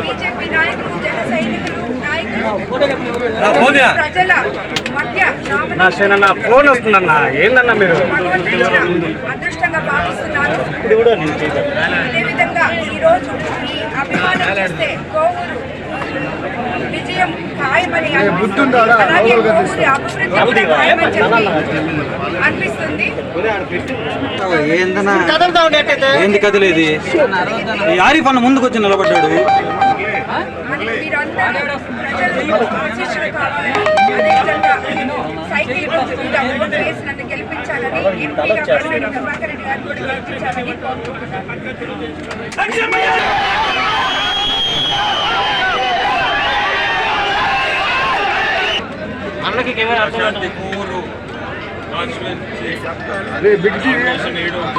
BJP నాయకులు జన సైనికులు ప్రజల ఫోన్ వస్తుందన్న. ఏందన్నా మీరు? అదృష్టంగా భావిస్తున్నాను. అదేవిధంగా ఈరోజు ఈ అభిమానం చూస్తే కోవూరు విజయం ఖాయమని అనిపిస్తుంది. అలాగే కోవూరి అభివృద్ధి కూడా ఖాయమని చెప్పి అనిపిస్తుంది. ఏందన్నా? ఏంది కదిలేది ఈ ఆరిఫ్ అన్న ముందుకు వచ్చి నిలబడ్డాడు మరి మీరందరూ ప్రజలు ఆశీస్సులు వేయడం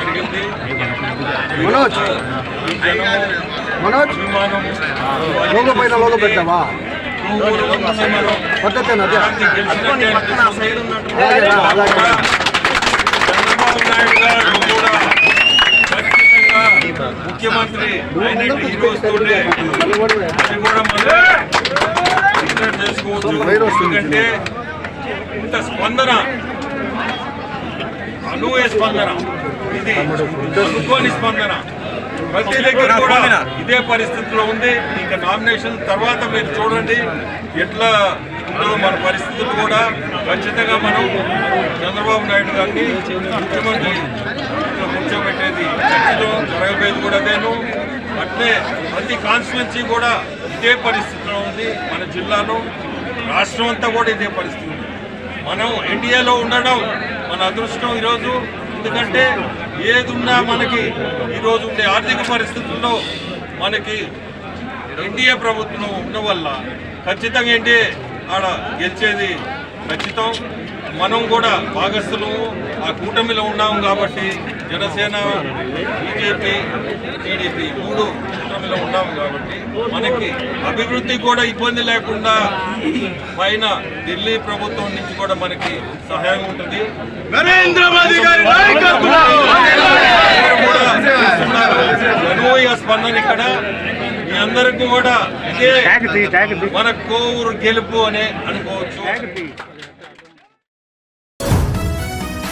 జరిగింది. మనోజ్. మనోజ్. లోగో పైన లోగో పెట్టావా? అనిపిస్తుంది. అలాగేనా అలాగే చంద్రబాబు నాయుడు గారు కూడా ఖచ్చితంగా ముఖ్యమంత్రి ఆయన ఈ అది కూడా మనం డిక్లేర్ ఎందుకంటే ఇంత స్పందన అనువే స్పందన ఇది అనుకోని స్పందన. ప్రతి దగ్గర కూడా ఇదే పరిస్థితిలో ఉంది. ఇంకా నామినేషన్ తర్వాత మీరు చూడండి. ఎట్లా ఉందో మన పరిస్థితులు కూడా. ఖచ్చితంగా మనం చంద్రబాబు నాయుడు గారిని ముఖ్యమంత్రి కూర్చోబెట్టేది ఖచ్చితం. జరగబోయేది కూడా అదేను. అట్లే ప్రతి కాన్స్టిట్యున్సీ కూడా ఇదే పరిస్థితిలో ఉంది మన జిల్లాలో. రాష్ట్రం అంతా కూడా ఇదే పరిస్థితి ఉంది. మనం ఎన్డీఏలో ఉండడం మన అదృష్టం ఈరోజు. ఎందుకంటే ఏదున్నా మనకి ఈరోజు ఉండే ఆర్థిక పరిస్థితుల్లో మనకి ఎన్డీఏ ప్రభుత్వం ఉన్న వల్ల ఖచ్చితంగా ఎన్డీఏ ఆడ గెలిచేది ఖచ్చితం. మనం కూడా భాగస్థులు ఆ కూటమిలో ఉన్నాం కాబట్టి జనసేన బీజేపీ టీడీపీ మూడు కూటమిలో ఉన్నాం కాబట్టి మనకి అభివృద్ధి కూడా ఇబ్బంది లేకుండా పైన ఢిల్లీ ప్రభుత్వం నుంచి కూడా మనకి సహాయం ఉంటుంది. నరేంద్ర మోదీ గారి అనుభవ స్పందన ఇక్కడ. మీ అందరికీ కూడా ఇదే మన కోవూరు గెలుపు అనే అనుకోవచ్చు.